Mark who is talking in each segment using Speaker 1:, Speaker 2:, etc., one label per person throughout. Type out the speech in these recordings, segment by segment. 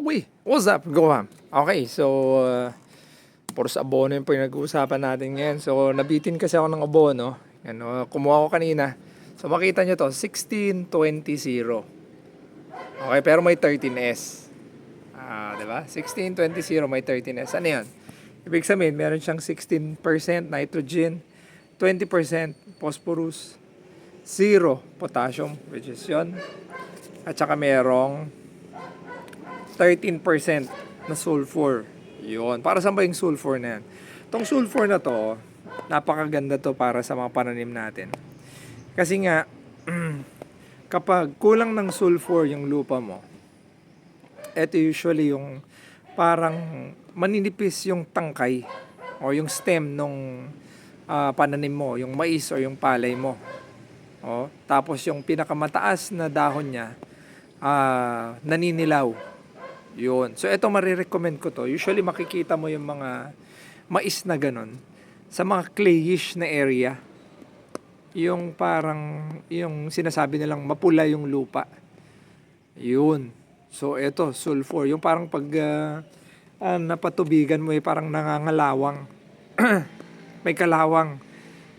Speaker 1: Uy, what's up? Go ham. Okay, so uh, puro sa abono yung pinag-uusapan natin ngayon. So nabitin kasi ako ng abono. Ano, kumuha ko kanina. So makita nyo to, 1620. Okay, pero may 13S. Ah, 'di ba? 1620 may 13S. Ano 'yan? Ibig sabihin, meron siyang 16% nitrogen, 20% phosphorus, 0 potassium, which is 'yon. At saka merong 13% na sulfur. Yun. Para saan ba yung sulfur na yan? Itong sulfur na to, napakaganda to para sa mga pananim natin. Kasi nga, kapag kulang ng sulfur yung lupa mo, ito usually yung parang maninipis yung tangkay o yung stem nung ah, pananim mo, yung mais o yung palay mo. O, tapos yung pinakamataas na dahon niya, ah, naninilaw. Yun. So, ito marirecommend ko to. Usually, makikita mo yung mga mais na ganun sa mga clayish na area. Yung parang, yung sinasabi nilang mapula yung lupa. Yun. So, ito, sulfur. Yung parang pag ah, ah, napatubigan mo, eh, parang nangangalawang. May kalawang.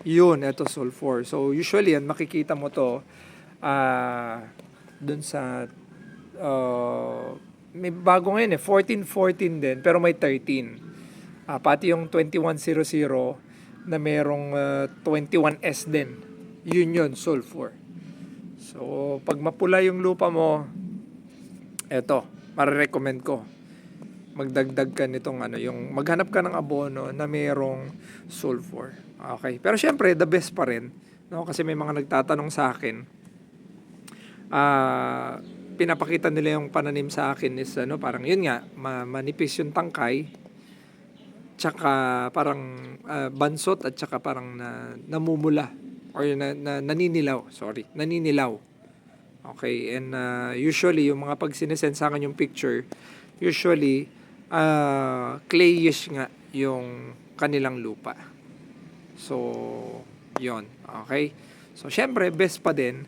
Speaker 1: Yun, ito sulfur. So, usually, yan, makikita mo to ah dun sa uh, may bago ngayon eh, 1414 din, pero may 13. Ah, pati yung 2100 na merong ah, 21S din. Yun yun, sulfur. So, pag mapula yung lupa mo, eto, marirecommend ko. Magdagdag ka nitong ano, yung maghanap ka ng abono na merong sulfur. Okay. Pero syempre, the best pa rin. No? Kasi may mga nagtatanong sa akin, ah pinapakita nila yung pananim sa akin is ano parang yun nga ma- manipis yung tangkay tsaka parang ah, bansot at tsaka parang na, namumula or na, na, naninilaw sorry naninilaw. Okay and ah, usually yung mga pag sinesend sa akin yung picture usually ah clayish nga yung kanilang lupa. So yon okay? So syempre best pa din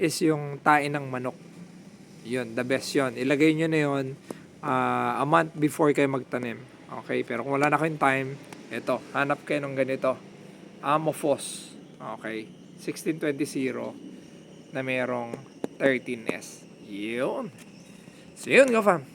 Speaker 1: is yung tae ng manok yun, the best yun. Ilagay nyo na yun ah, a month before kayo magtanim. Okay, pero kung wala na kayong time, eto, hanap kayo ng ganito. Amorphos. Okay, 1620 na merong 13S. Yun. So yun, go fam.